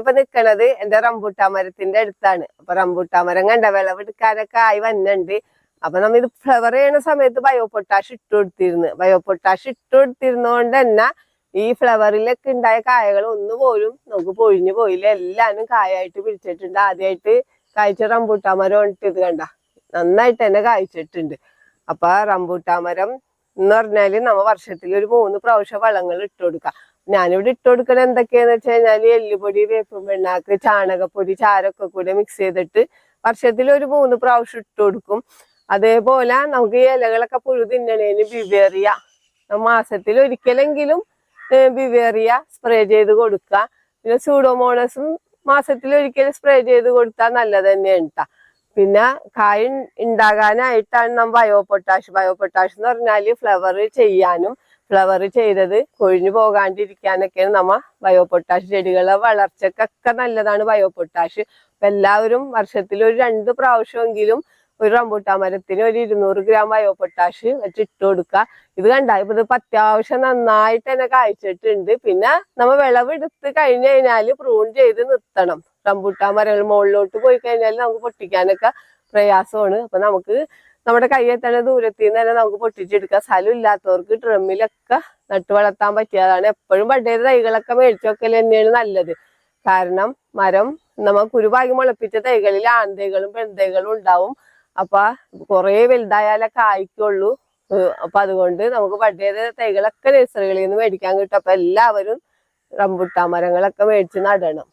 ഇപ്പൊ നിക്കണത് എന്റെ റംബൂട്ടാ മരത്തിന്റെ അടുത്താണ്. അപ്പൊ റംബൂട്ടാ മരം കണ്ട വിളവെടുക്കാനൊക്കെ ആയി വന്നുണ്ട്. അപ്പൊ നമ്മ ഇത് ഫ്ലവർ ചെയ്യണ സമയത്ത് ബയോ പൊട്ടാഷ് ഇട്ട് കൊടുത്തിരുന്നു. ബയോ പൊട്ടാഷ് ഇട്ട് കൊടുത്തിരുന്നോണ്ട് തന്നെ ഈ ഫ്ലവറിലൊക്കെ ഉണ്ടായ കായകൾ ഒന്നുപോലും നമുക്ക് പൊഴിഞ്ഞു പോയില്ല. എല്ലാരും കായായിട്ട് പിടിച്ചിട്ടുണ്ട്. ആദ്യമായിട്ട് കായ്ച്ച റംബൂട്ടാ മരം ഇത് കണ്ട. നന്നായിട്ട് തന്നെ കായ്ച്ചിട്ടുണ്ട്. അപ്പൊ റംബൂട്ടാ മരം എന്ന് പറഞ്ഞാൽ നമ്മ വർഷത്തിൽ ഒരു മൂന്ന് പ്രാവശ്യം വളങ്ങൾ ഇട്ട് കൊടുക്കാം. ഞാനിവിടെ ഇട്ട് കൊടുക്കണ എന്തൊക്കെയാന്ന് വെച്ച് കഴിഞ്ഞാൽ എല്ലുപൊടി വേപ്പും പിണ്ണാക്ക് ചാണകപ്പൊടി ചാരൊക്കെ കൂടെ മിക്സ് ചെയ്തിട്ട് വർഷത്തിൽ ഒരു മൂന്ന് പ്രാവശ്യം ഇട്ട് കൊടുക്കും. അതേപോലെ നമുക്ക് ഈ ഇലകളൊക്കെ പുഴു തിന്നണേന് ബിവേറിയ. മാസത്തിൽ ഒരിക്കലെങ്കിലും ബിവേറിയ സ്പ്രേ ചെയ്ത് കൊടുക്കുക പിന്നെ സൂഡോമോണസും മാസത്തിൽ ഒരിക്കൽ സ്പ്രേ ചെയ്ത് കൊടുത്താൽ നല്ലത് തന്നെയാണ് ട്ടാ. പിന്നെ കായ ഉണ്ടാകാനായിട്ടാണ് നാം ബയോ പൊട്ടാഷ് ബയോ പൊട്ടാഷ് എന്ന് പറഞ്ഞാൽ ഫ്ലവർ ചെയ്യാനും ഫ്ലവർ ചെയ്തത് കൊഴിഞ്ഞു പോകാണ്ടിരിക്കാനൊക്കെയാണ് നമ്മ ബയോ പൊട്ടാഷ് ചെടികളെ വളർച്ചക്കൊക്കെ നല്ലതാണ് ബയോ പൊട്ടാഷ് എല്ലാവരും വർഷത്തിൽ ഒരു രണ്ട് പ്രാവശ്യമെങ്കിലും ഒരു റംബൂട്ടാൻ മരത്തിന് ഒരു ഇരുന്നൂറ് ഗ്രാം ബയോ പൊട്ടാഷ് വെച്ച് ഇട്ട് കൊടുക്കുക ഇത് കണ്ട ഇപ്പൊ ഇത് അത്യാവശ്യം നന്നായിട്ട് തന്നെ കായ്ച്ചിട്ടുണ്ട്. പിന്നെ നമ്മ വിളവെടുത്ത് കഴിഞ്ഞു കഴിഞ്ഞാൽ പ്രൂൺ ചെയ്ത് നിർത്തണം. റംബൂട്ടാൻ മരങ്ങൾ മുകളിലോട്ട് പോയി കഴിഞ്ഞാൽ നമുക്ക് പൊട്ടിക്കാനൊക്കെ പ്രയാസമാണ്. അപ്പൊ നമുക്ക് നമ്മുടെ കയ്യെത്തണ ദൂരത്തിൽ നിന്ന് തന്നെ നമുക്ക് പൊട്ടിച്ചെടുക്കാം. സ്ഥലം ഇല്ലാത്തവർക്ക് ഡ്രമ്മിലൊക്കെ നട്ടു വളർത്താൻ പറ്റിയതാണ്. എപ്പോഴും പണ്ടേത് തൈകളൊക്കെ മേടിച്ചു വെക്കൽ തന്നെയാണ് നല്ലത്. കാരണം മരം നമ്മ കുരുഭാഗ്യം മുളപ്പിച്ച തൈകളിൽ ആൺതൈകളും പെൺതൈകളും ഉണ്ടാവും. അപ്പൊ കുറെ വലുതായാലേ കായ്ക്കുള്ളൂ ഏഹ് അപ്പൊ അതുകൊണ്ട് നമുക്ക് പഴയത് തൈകളൊക്കെ നഴ്സറികളിൽ നിന്ന് മേടിക്കാൻ കിട്ടും. അപ്പൊ എല്ലാവരും റംബുട്ടാൻ മരങ്ങളൊക്കെ മേടിച്ച് നടണം.